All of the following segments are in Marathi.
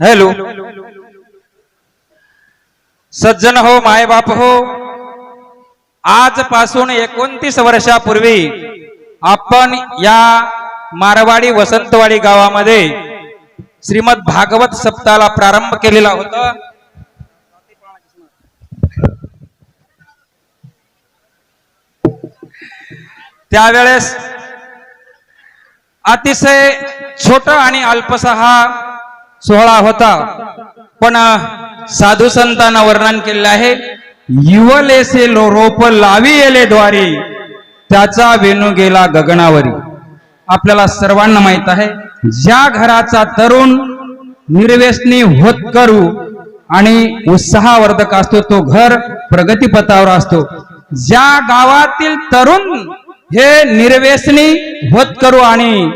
हॅलो. सज्जन हो मायबाप हो. आजपासून एकोणतीस वर्षापूर्वी आपण या मारवाडी वसंतवाडी गावामध्ये श्रीमद भागवत सप्ताहाला प्रारंभ केलेला होता. त्यावेळेस अतिशय छोट आणि अल्पसा हा सोहळा होता. पण साधू संतांना वर्णन केलेलं आहे. युवलेसे लो रोप लावी येले द्वारी. त्याचा वेणू गेला गगनावरी. आपल्याला सर्वांना माहीत आहे ज्या घराचा तरुण निर्व्यसनी होत करू आणि उत्साहवर्धक असतो तो घर प्रगतीपथावर असतो. ज्या गावातील तरुण हे निर्व्यसनी होत करू आणि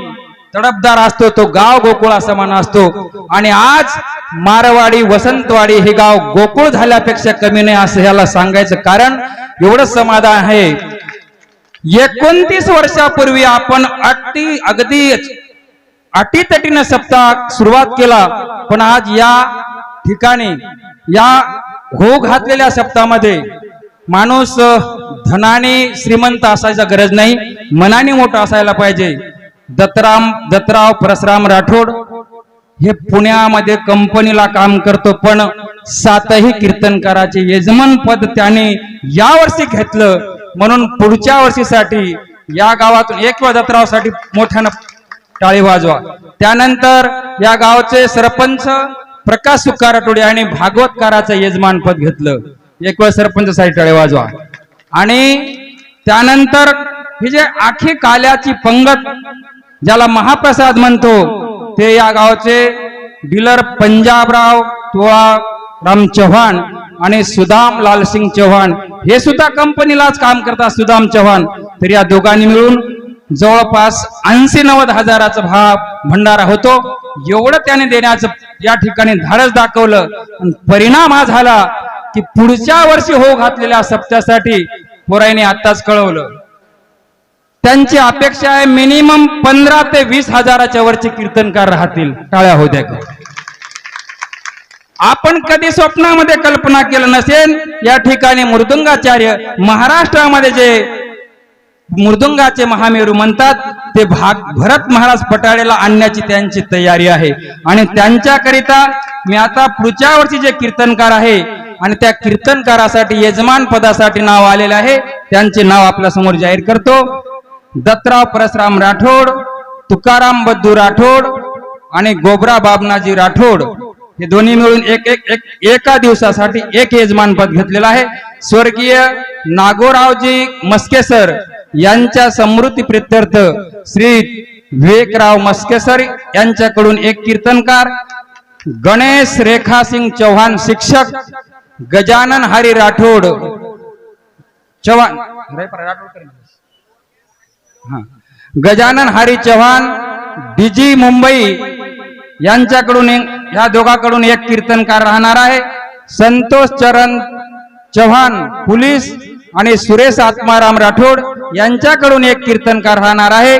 तडपदार असतो तो गाव गोकुळ समान असतो. आणि आज मारवाडी वसंतवाडी हे गाव गोकुळ झाल्यापेक्षा कमी नाही असं ह्याला सांगायचं कारण एवढं समाधान आहे. एकोणतीस वर्षापूर्वी आपण अटी अगदी अटीतटीनं सप्ताह सुरुवात केला पण आज या ठिकाणी या हो घातलेल्या सप्ताहामध्ये माणूस धनाने श्रीमंत असायचा गरज नाही मनाने मोठा असायला पाहिजे. दत्तराम दत्तराव परसराम राठोड हे पुण्यामध्ये कंपनीला काम करतो पण सातही कीर्तनकाराचे यजमान पद त्याने या वर्षी घेतलं. म्हणून पुढच्या वर्षीसाठी या गावातून एक किंवा दत्तरावसाठी मोठ्यानं टाळी वाजवा. त्यानंतर या गावचे सरपंच प्रकाश सुकाराटोडे आणि भागवतकाराचं यजमान पद घेतलं. एक वेळ सरपंचसाठी टाळी वाजवा. आणि त्यानंतर ही जे आखी काल्याची पंगत ज्याला महाप्रसाद म्हणतो ते या गावचे डीलर पंजाबराव तुळा राम चव्हाण आणि सुदाम लालसिंग चव्हाण. हे सुद्धा कंपनीलाच काम करतात सुदाम चव्हाण. तर या दोघांनी मिळून जवळपास ऐंशी नव्वद हजाराचा भाव भंडारा होतो. एवढं त्याने देण्याचं या ठिकाणी धाडस दाखवलं. परिणाम हा झाला की पुढच्या वर्षी हो घातलेल्या सप्त्यासाठी पोराईने आत्ताच कळवलं. त्यांची अपेक्षा आहे मिनिमम पंधरा ते वीस हजाराच्या वरचे कीर्तनकार राहतील. टाळ्या होत्या का? आपण कधी स्वप्नामध्ये कल्पना केलं नसेल या ठिकाणी मृदुंगाचार्य महाराष्ट्रामध्ये जे मृदुंगाचे महामेरू म्हणतात ते भाग भरत महाराज पटाळेला आणण्याची त्यांची तयारी आहे. आणि त्यांच्याकरिता मी आता पुढच्या वर्षी जे कीर्तनकार आहे आणि त्या कीर्तनकारासाठी यजमान पदासाठी नाव आलेलं आहे त्यांचे नाव आपल्यासमोर जाहीर करतो. दत्तराव परसराम राठोड तुकाराम बद्दू राठोड आणि गोबरा बाबनाजी राठोड. हे दोन्ही मिळून एक एक एक एका दिवसासाठी एक यजमानपद घेतलेलं आहे. स्वर्गीय नागोरावजी मस्केसर यांच्या समृद्धी प्रित्यर्थ श्री विवेकराव मस्केसर यांच्याकडून एक कीर्तनकार गणेश रेखासिंग चौहान शिक्षक गजानन हरी राठोड. चव्हाण राठोड गजानन हरी चव्हाण डीजी मुंबई यांच्याकडून या दोघांकडून एक कीर्तनकार राहणार आहे. संतोष चरण चव्हाण पोलीस आणि सुरेश आत्माराम राठोड यांच्याकडून एक कीर्तनकार राहणार आहे.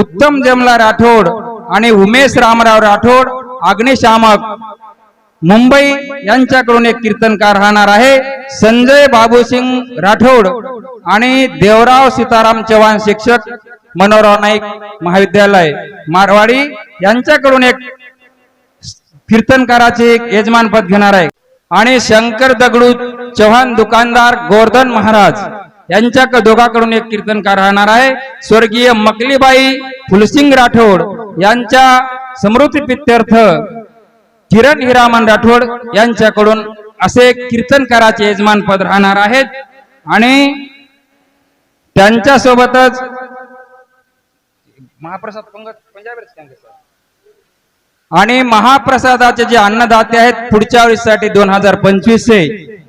उत्तम जमला राठोड आणि उमेश रामराव राठोड अग्निशामक मुंबई यांच्याकडून एक कीर्तनकार राहणार आहे. संजय बाबूसिंग राठोड आणि देवराव सीताराम चव्हाण शिक्षक मनोहरराव नाईक महाविद्यालय मारवाडी यांच्याकडून एक कीर्तनकाराचे एक यजमानपद घेणार आहे. आणि शंकर दगडू चव्हाण दुकानदार गोवर्धन महाराज यांच्या दोघांकडून एक कीर्तनकार राहणार आहे. स्वर्गीय मकलीबाई फुलसिंग राठोड यांच्या समृद्धी पित्यर्थ किरण हिरामन राठोड यांच्याकडून असे कीर्तनकाराचे यजमान पद राहणार आहेत. आणि त्यांच्या सोबतच महाप्रसाद पंगत आणि महाप्रसादाचे जे अन्नदाते आहेत पुढच्या वर्षीसाठी दोन हजार पंचवीस चे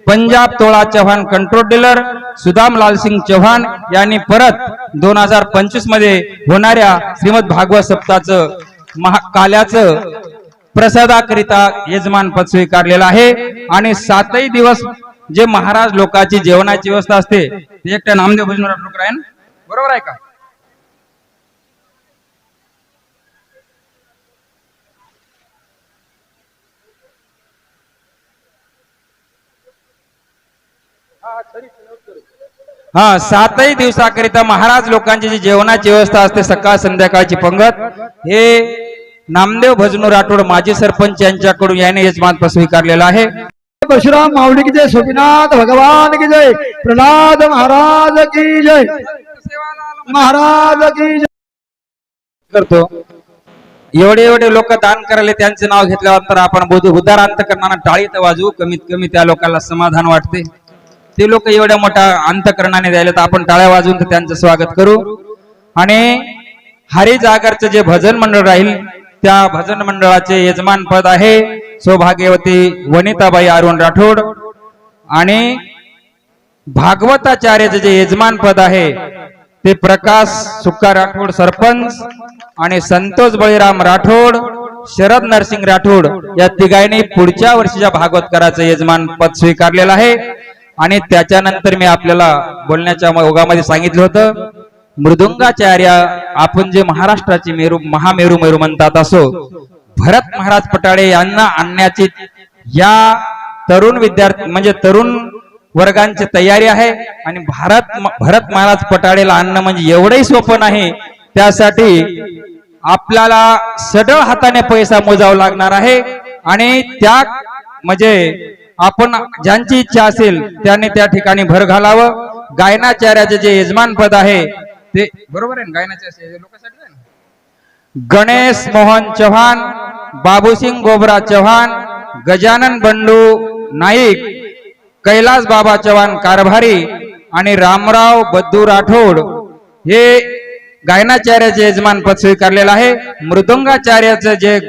पंजाब तोळा चव्हाण कंट्रोल डीलर सुदाम लालसिंग चव्हाण यांनी परत दोन हजार पंचवीसमध्ये होणाऱ्या श्रीमद भागवत सप्ताहाचं महाकाल्याचं प्रसादाकरिता यजमान पद स्वीकारलेलं आहे. आणि सातही दिवस जे महाराज लोकांची जेवणाची व्यवस्था असते ते एकट्या नामदेव भजनाथ डुकरायन बरोबर आहे का? हा सातही दिवसाकरिता महाराज लोकांची जी जेवणाची व्यवस्था असते सकाळ संध्याकाळची पंगत हे नामदेव भजनू राठोड माजी सरपंच यांच्याकडून याने यजमानपद स्वीकारलेलं आहे. परशुराम माऊली की जय सोपीनाथ भगवान की जय प्रल्हाद महाराज की जय. महाराज की जय. करतो. एवढे एवढे लोक दान करायला त्यांचे नाव घेतल्यानंतर आपण बुध उदार अंतकरणानं टाळी तर वाजवू कमीत कमी त्या लोकांना समाधान वाटते. ते लोक एवढ्या मोठ्या अंतकरणाने द्यायला तर आपण टाळ्या वाजवून तर त्यांचं स्वागत करू. आणि हरी जागरचं जे भजन मंडळ राहील त्या भजन मंडळाचे यजमान पद आहे सौभाग्यवती वनिताबाई अरुण राठोड. आणि भागवताचार्याचे जे यजमान पद आहे ते प्रकाश सुक्का राठोड सरपंच आणि संतोष बळीराम राठोड शरद नरसिंग राठोड या तिघांनी पुढच्या वर्षीच्या भागवतकराचं यजमान पद स्वीकारलेलं आहे. आणि त्याच्यानंतर मी आपल्याला बोलण्याच्या ओघामध्ये सांगितलं होतं मृदुंगाचार्य आपण जे महाराष्ट्राची मेरू महामेरू मेरू म्हणतात असो भरत महाराज पटाळे यांना आणण्याची या तरुण विद्यार्थी म्हणजे तरुण वर्गांची तयारी आहे आणि भारत भरत महाराज पटाळेला आणणं म्हणजे एवढंही सोपं नाही. त्यासाठी आपल्याला सडळ हाताने पैसा मोजावा लागणार आहे आणि त्या म्हणजे आपण ज्यांची इच्छा असेल त्याने त्या ठिकाणी भर घालावं. गायनाचार्याचे जे यजमान पद आहे ते बरोबर आहे ना गायनाचार्य लोकांसाठी आहे ना? गणेश मोहन चव्हाण बाबूसिंग गोबरा चव्हाण गजानन बंडू नाईक कैलास बाबा चव्हाण कारभारी आणि रामराव बद्दू राठोड हे गायनाचार्याचे यजमान पद स्वीकारलेलं आहे मृदुंगाचार्याचं जे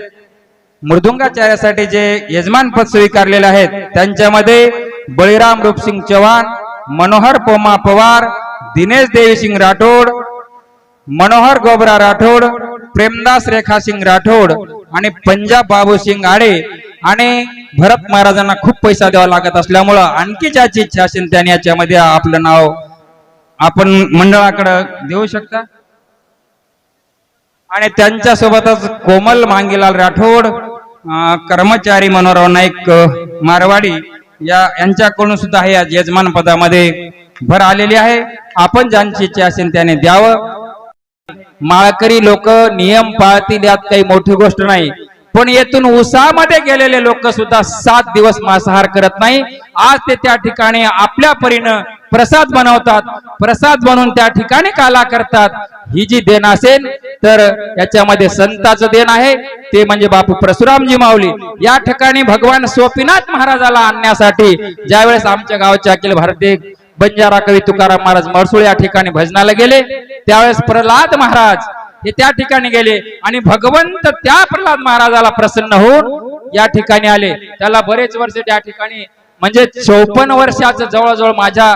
मृदुंगाचार्यासाठी जे यजमान पद स्वीकारलेले आहेत त्यांच्यामध्ये बळीराम रूपसिंग चव्हाण मनोहर पोमा पवार दिनेश देवीसिंग राठोड मनोहर गोबरा राठोड प्रेमदास रेखा सिंग राठोड आणि पंजाब बाबूसिंग आडे आणि भरत महाराजांना खूप पैसा द्यावा लागत असल्यामुळं आणखी ज्याची इच्छा असेल त्याने याच्यामध्ये आपलं नाव आपण मंडळाकडं देऊ शकता. आणि त्यांच्यासोबतच कोमल मांगीलाल राठोड कर्मचारी मनोहरराव नाईक मारवाडी या यांच्याकडून सुद्धा हे आज यजमान पदामध्ये भर आलेली आहे. आपण ज्यांची इच्छा असेल त्याने द्यावं. माळकरी लोक नियम पाळतील यात काही मोठी गोष्ट नाही. पण येथून उसामध्ये गेलेले लोक सुद्धा सात दिवस मांसाहार करत नाही. आज ते त्या ठिकाणी आपल्या परीनं प्रसाद बनवतात. प्रसाद बनवून त्या ठिकाणी काला करतात. ही जी देण असेल तर याच्यामध्ये संताचं देण आहे. ते म्हणजे बापू परशुरामजी माऊली. या ठिकाणी भगवान सोपीनाथ महाराजाला आणण्यासाठी ज्यावेळेस आमच्या गावच्या अखिल भारतीय बंजारा कवी तुकाराम महाराज मरसुळ या ठिकाणी भजनाला गेले. त्यावेळेस प्रल्हाद महाराज हे त्या ठिकाणी गेले आणि भगवंत त्या प्रल्हाद महाराजाला प्रसन्न होऊन या ठिकाणी आले. त्याला बरेच वर्ष त्या ठिकाणी म्हणजे चौपन्न वर्षाचं जवळजवळ माझ्या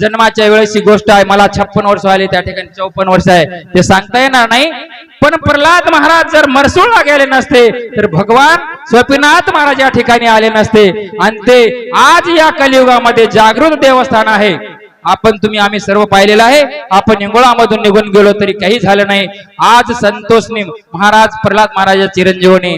जन्माच्या वेळेची गोष्ट आहे. मला छप्पन वर्ष आली त्या ठिकाणी चौपन्न वर्ष आहे. ते सांगता येणार नाही. पण प्रल्हाद महाराज जर मरसूळला गेले नसते तर भगवान स्वपिनाथ महाराज या ठिकाणी आले नसते. आणि ते आज या कलियुगामध्ये जागृत देवस्थान आहे. आपण तुम्ही आम्ही सर्व पाहिलेलं आहे. आपण इंगोळामधून निघून गेलो तरी काही झालं नाही. आज संतोषने महाराज प्रल्हाद महाराज चिरंजीवने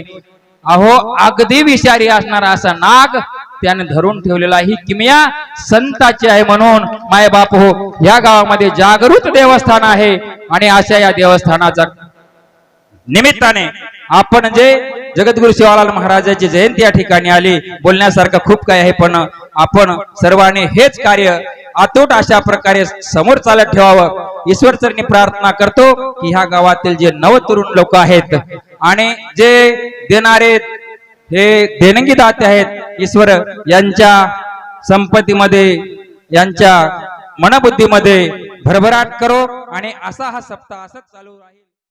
अहो अगदी विषारी असणारा असा नाग त्याने धरून ठेवलेला ही किमया संताची आहे म्हणून माय बाप हो या गावामध्ये जागृत देवस्थान आहे. आणि अशा या देवस्थानाचा निमित्ताने आपण जे जगद्गुरु शिवालाल महाराजाची जयंती या ठिकाणी आली. बोलण्यासारखं खूप काही आहे पण आपण सर्वांनी हेच कार्य अतूट अशा प्रकारे समोर चालत ठेवावं. ईश्वरचरणी प्रार्थना करतो की ह्या गावातील जे नवतरुण लोक आहेत आणि जे देणारे हे देणगी दाते आहेत ईश्वर यांच्या संपत्तीमध्ये यांच्या मनबुद्धीमध्ये भरभराट करो आणि असा हा सप्ताह असंच चालू राहील.